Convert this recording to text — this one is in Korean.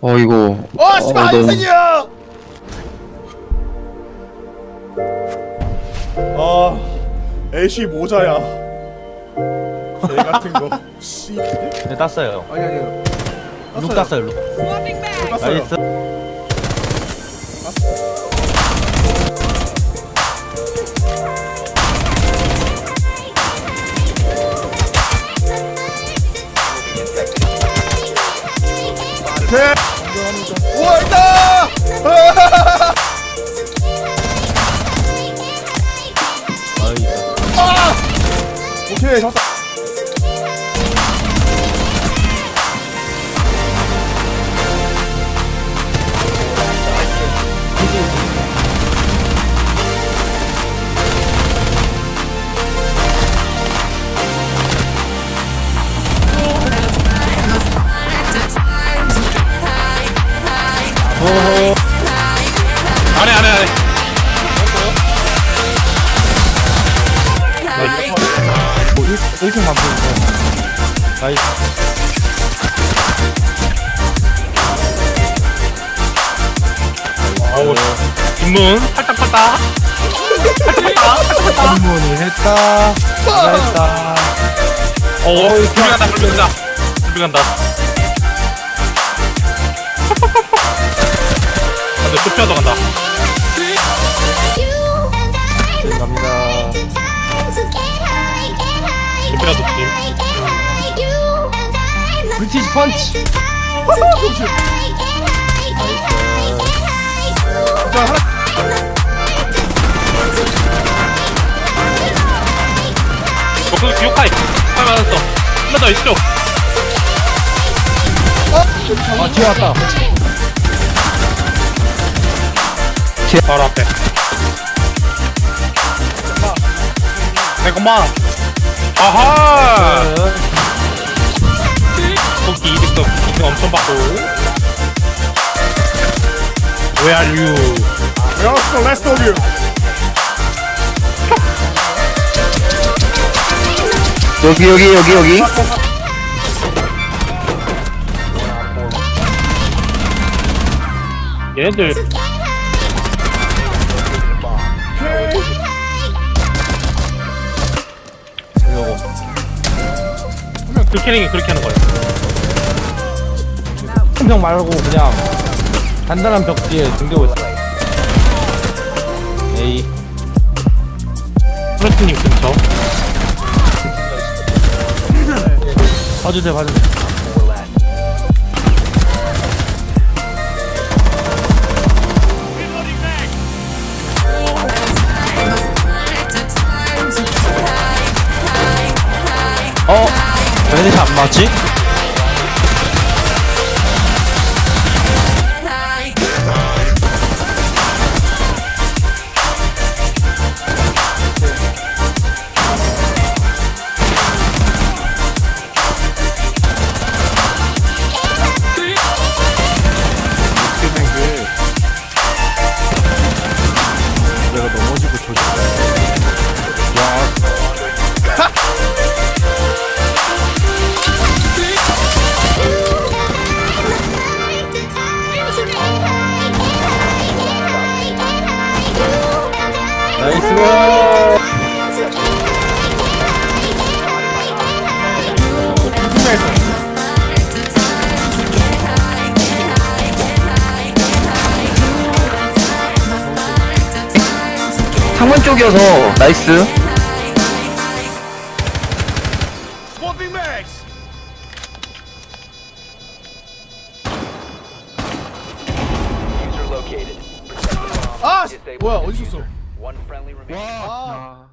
어 이거 어, 씨발, 너무- 인생이야! 아, 애쉬 모자야. 개 같은 거. 씨. 네 땄어요 아니, 아니. 룩 땄어요 룩 땄어요. 나이스 개. 우와, 있다! 아! 오케이, 잡았다. 안해 안해 안해 뭐 1, 1층 반포 나이스. 어우 뒷문 팔딱팔딱 한문이 했다 내가 했다 어 불비 간다. 불비 간다 불비 간다 피아도 간다. 감사합니다. 쇼피아도 팀 브리티시 펀치. 자, 하나. 저그 기억하이. 팔 맞았어 한번 더 있죠. 아. 뒤에 왔다 바로 앞에. 잠깐만. 아하! 토끼 이득도 이득 엄청 받고. Where are you? Where's the rest of you? 여기 여기 여기 여기. 얘네들 그 캐릭이 그렇게 하는 거야 한명 말고 그냥 단단한 벽 뒤에 등기고 있어 에이. 프로스님 근처 봐주세요 봐주세요. 어? 왜 이렇게 안 맞지? 나이스 창문 쪽이어서 나이스 Swapping mags! 아, 씨. 뭐야, 어디 있었어? One friendly remaining. 아,